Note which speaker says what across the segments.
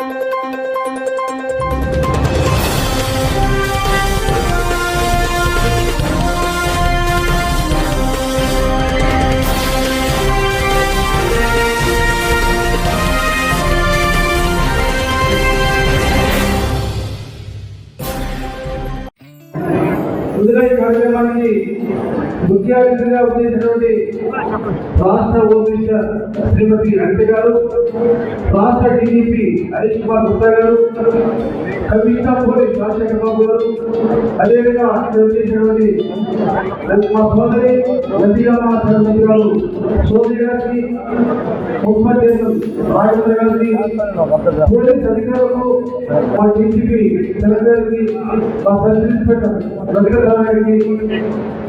Speaker 1: Thank you. ముఖ్య అతిథిగా వచ్చేసినటువంటి రాష్ట్ర హోమ్ శ్రీమతి అనిత గారు రాష్ట్ర డీజీపీ హరీష్ కుమార్ గుప్తా గారు కమిషనర్ పోలీస్ రాజశేఖర బాబు గారు అదేవిధంగా ఇక్కడ వచ్చేసినటువంటి మా సోదరి నందిగామ సరస్వతి గారు సోదరి గారికి ముఖ్య రాజేంద్ర గారికి పోలీస్ అధికారులకు మా డీజీపీ గారికి మా సబ్ ఇన్స్పెక్టర్ గారికి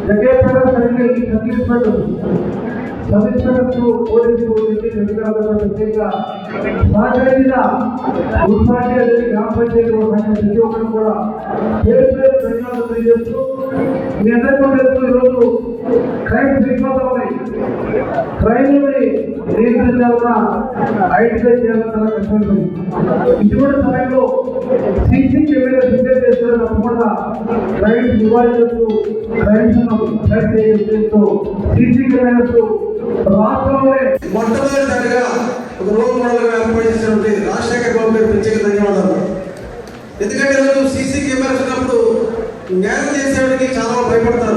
Speaker 1: జగేశ్వర సైన్యానికి sub inspector sub inspector police అధికారులకు ప్రత్యేక సహకరించిన మున్సిపాలిటీ గ్రామ పంచాయతీ ప్రతి ఒక్కరు కూడా పేరు పేరు ధన్యవాదాలు తెలియజేస్తూ మీ అందరికీ ఈరోజు క్రైమ్ పెరిగిపోతా క్రైమ్ని నియంత్రించాలన్నా ఐడెంటిఫై చేయాలన్నా చాలా కష్టమైంది ఇటువంటి సమయంలో సీసీ కెమెరా ఫిట్టర్ చేస్తే తప్పకుండా క్రైమ్ నివారించవచ్చు క్రైమ్స్ ఫైట్ చేయడంతో సీసీ కెమెరాస్ రాష్ట్రంలోనే
Speaker 2: మొట్టమొదటిసారిగా ఒక రోల్ మోడల్ ఏర్పాటు చేసినటువంటి రాజశేఖర్ బాబు గారికి ప్రత్యేక ధన్యవాదాలు. ఎందుకంటే ఈరోజు సీసీ కెమెరాస్ ఉన్నప్పుడు నేరం చేసేవాడికి చాలా భయపడతారు.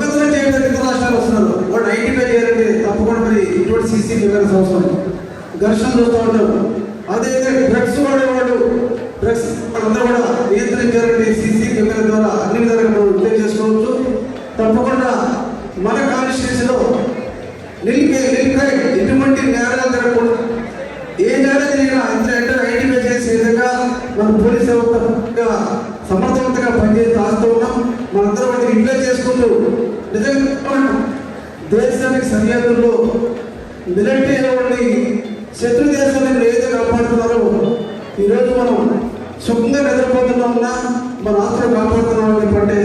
Speaker 2: దొంగతనం చేయడానికి ఇతర రాష్ట్రాలు వస్తున్నారు? వాళ్ళు ఐడెంటిఫై చేయాలంటే తప్పకుండా మరి ఇటువంటి సీసీ కెమెరాస్ అవసరం. ఘర్షణ చూస్తూ ఉంటాం అదే డ్రగ్స్ వాడేవాళ్ళు డ్రగ్స్ వాళ్ళందరూ కూడా నియంత్రించాలంటే సరిహద్దుల్లో. మిలిటరీ వాళ్ళని శత్రు దేశాన్ని ఏదో కాపాడుతున్నారో ఈరోజు మనం సుఖంగా నిద్రపోతున్నామన్నా మన ఆత్మ కాపాడుతున్నాం అని చెప్పంటే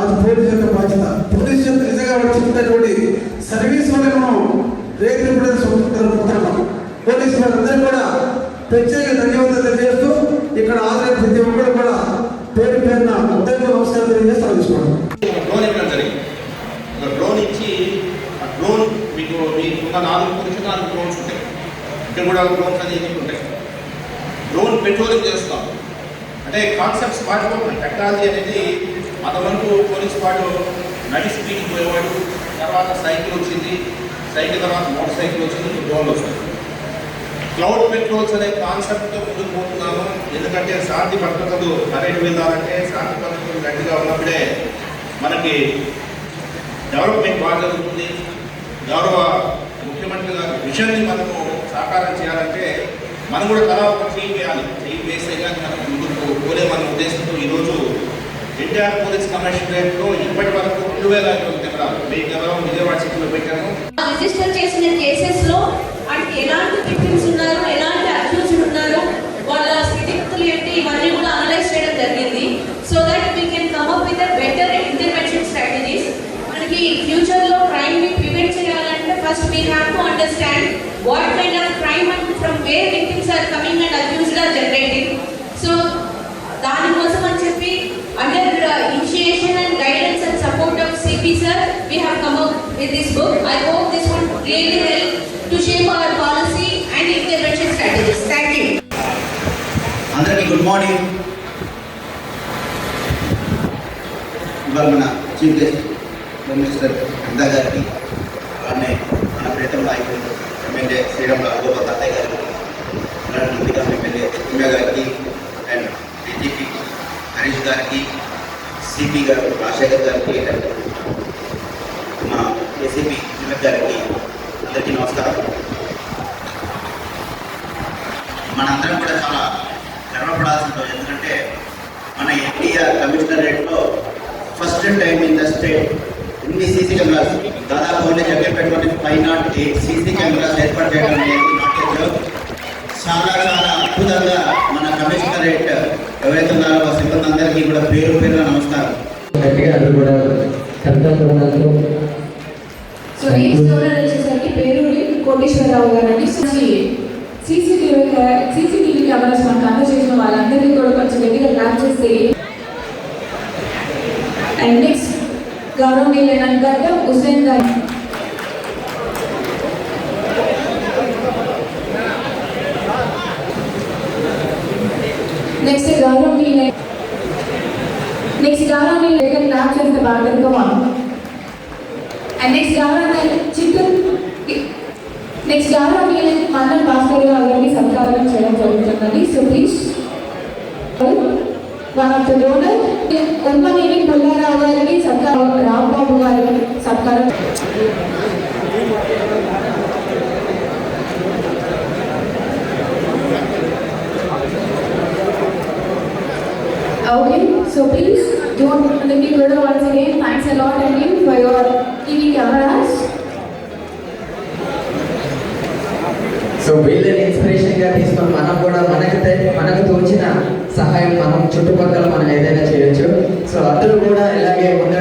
Speaker 2: అది పోలీస్ యొక్క బాధ్యత పోలీస్ యొక్క నిజంగా వాళ్ళు చెప్తున్నటువంటి సర్వీస్ వల్ల మనం రేపు కూడా నిద్రపోతున్నాం పోలీస్ వాళ్ళందరూ కూడా ప్రత్యేక ధన్యవాదాలు తెలియజేస్తూ ఇక్కడ ఆదరణ ప్రతి ఒక్కరు కూడా పేరు పేరున ఉదయం నమస్కారం తెలియజేస్తూ తెలుసుకోండి
Speaker 3: డ్రోన్ ఇవ్వడం జరిగింది ఒక డ్రోన్ ఇచ్చి ఆ డ్రోన్ మీకు మీకు ఉన్న నాలుగు పొజిషన్ నాలుగు డ్రోన్స్ ఉంటాయి. ఇక్కడ కూడా డ్రోన్స్ అనేది ఉంటాయి. డ్రోన్ పెట్రోలింగ్ చేస్తాం. అంటే కాన్సెప్ట్స్ మారిపోతున్నాయి టెక్నాలజీ అనేది అంతవరకు పోలీస్ వాడు నడి స్పీడ్ పోయేవాడు. తర్వాత సైకిల్ వచ్చింది. సైకిల్ తర్వాత మోటార్ సైకిల్ వచ్చింది. ఇప్పుడు డ్రోన్ వస్తుంది. క్లౌడ్ పెట్రోల్స్ అనే కాన్సెప్ట్తో ముందుకు పోతున్నాము. ఎందుకంటే శాంతి భద్రతలు పర్యటన వెళ్ళాలంటే శాంతి భద్రతలు గట్టిగా ఉన్నప్పుడే మనకి డెవలప్మెంట్ బాగా జరుగుతుంది. గౌరవ ముఖ్యమంత్రి గారి విషయాన్ని మనము సాకారం చేయాలంటే మనం కూడా కళా ఒక టీం వేయాలి. ఫీల్ వేస్తే కానీ మనం ముందుకు పోలేమన్న ఉద్దేశంతో ఈరోజు ఎన్టీఆర్ పోలీస్ కమిషనరేట్లో ఇప్పటి వరకు రెండు వేల ఐదు వందల కెమెరాలు. వెయ్యి కెమెరాలు విజయవాడ సిటీలో పెట్టాము.
Speaker 4: రిజిస్టర్ చేసిన కేసెస్లో వాటికి ఎలాంటి విక్టిమ్స్ ఉన్నారు ఎలాంటి అక్యూజ్డ్ ఉన్నారు వాళ్ళ స్థితిగతులు ఏంటి ఇవన్నీ కూడా అనలైజ్ చేయడం జరిగింది so that we can come up with better intervention strategies మనకి ఫ్యూచర్లో క్రైమ్ని ప్రివెంట్ చేయాలంటే first we have to understand what kind of crime and from where victims are coming and accused are generating so దానికోసం అని చెప్పి under initiation and guidance and support of CP sir we have come up with this book I hope this would really help to shape our policy and intervention strategies thank you
Speaker 5: అందరికీ good morning ఇవాళ మన chief guest home minister ఇందా గారికి అలానే మన ప్రీతం నాయకులు MLA Sriram Raghagopal తాతయ్య గారు అలానే ఎమ్మెల్యే తిమ్మ గారికి అండ్ డీజీపీ హరీష్ గారికి సిపి గారు రాజశేఖర్ గారికి అండ్ మా ఏసీపీ తిమ్మక్ గారికి అందరికీ నమస్కారం మనందరం కూడా చాలా గర్వపడాల్సిన రోజు ఎందుకంటే మన NTR కమిషనరేట్లో first time in the state ఇన్ని సీసీ కెమెరాస్ దాదాపు ఓన్లీ చెప్పేటువంటి five not eight CC cameras ఏర్పాటు చేయడం. చాలా చాలా అద్భుతంగా మన కమిషనరేట్ ఎవరైతే ఉన్నారో ఆ సిబ్బంది అందరికీ కూడా పేరు పేరున నమస్కారం.
Speaker 6: కూడా
Speaker 7: సో వచ్చేసరికి పేరూరి కోటేశ్వరరావు గారు అండి సీసీటీవీ సీసీటీవీ కెమెరాస్ మనకు అందజేసిన వాళ్ళందరినీ కూడా కొంచెం గట్టిగా క్లాప్ చేస్తే అండ్ నెక్స్ట్ గౌరవనీయులైన గడ్డ హుసేన్ గారు నెక్స్ట్ గౌరవనీయులైన నెక్స్ట్ గౌరవనీయులైన క్లాప్ చేస్తే బాగా అండ్ నెక్స్ట్ గౌరవ చిత్తూరు నెక్స్ట్ గౌరవ మండల్ భాస్కర్ గారు గారికి సత్కారం చేయడం జరుగుతుందండి so please One of the donor Ummaneni Pullarao గారికి సత్కారం రాంబాబు గారికి సత్కారం Okay, so please don't let me go to once again. Thanks a lot, and you for your
Speaker 6: మనం చుట్టుపక్కల మనం ఏదైనా చేయొచ్చు. సో అందరూ కూడా ఇలాగే ముందడుగు